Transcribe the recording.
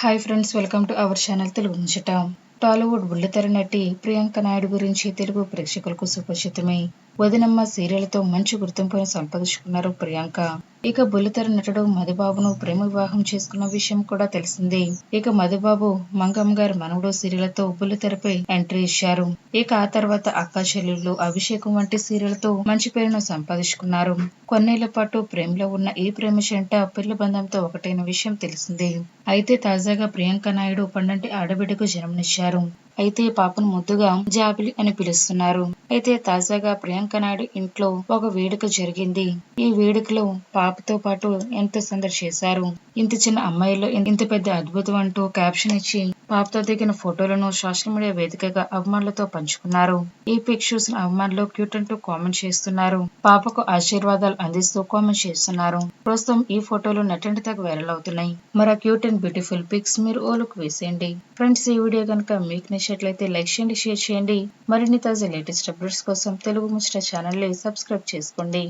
Hi friends welcome to our channel Telugu ముచ్చట Tollywood బుల్లితెర నటి ప్రియాంక నాయుడు గురించి తెలుగు ప్రేక్షకులకు సుపరిచితమే. వదినమ్మ సీరియల్తో మంచి గుర్తింపును సంపాదించుకున్నారు ప్రియాంక. ఇక బుల్లితెర నటుడు మధుబాబును ప్రేమ వివాహం చేసుకున్న విషయం కూడా తెలిసిందే. ఇక మధుబాబు మంగమ్మ గారి మనవుడు సీరియల్తో బుల్లితెరపై ఎంట్రీ ఇచ్చారు. ఇక ఆ తర్వాత అక్క చెల్లెళ్ళు అభిషేకం వంటి సీరియల్తో మంచి పేరును సంపాదించుకున్నారు. కొన్నేళ్ళ పాటు ప్రేమలో ఉన్న ఈ ప్రేమ చెంట పెళ్ళి బంధంతో ఒకటైన విషయం తెలిసిందే. అయితే తాజాగా ప్రియాంక నాయుడు పండంటి ఆడబిడ్డకు జన్మనిచ్చారు. అయితే పాపను ముద్దుగా జాబిలి అని పిలుస్తున్నారు. అయితే తాజాగా ప్రియాంక నాయుడు ఇంట్లో ఒక వేడుక జరిగింది. ఈ వేడుకలో పాపతో పాటు ఎంతో సందడి చేశారు. ఇంత చిన్న అమ్మాయిలో ఇంత పెద్ద అద్భుతం అంటూ క్యాప్షన్ ఇచ్చి పాపతో దిగిన ఫోటోలను సోషల్ మీడియా వేదికగా అభిమానులతో పంచుకున్నారు. ఈ పిక్ చూసిన అభిమానులు క్యూట్ అంటూ కామెంట్ చేస్తున్నారు. పాపకు ఆశీర్వాదాలు అందిస్తూ కామెంట్ చేస్తున్నారు. ప్రస్తుతం ఈ ఫోటోలు నెట్టంటి తగ్గ వైరల్ అవుతున్నాయి. మరి క్యూట్ అండ్ బ్యూటిఫుల్ పిక్స్ మీరు ఓలుకు వేసేయండి. ఫ్రెండ్స్ ఈ వీడియో కనుక మీకు నచ్చినట్లయితే లైక్ చేయండి షేర్ చేయండి. మరిన్ని తాజా లేటెస్ట్ అప్డేట్స్ కోసం తెలుగు ముచ్చట ఛానల్ని సబ్స్క్రైబ్ చేసుకోండి.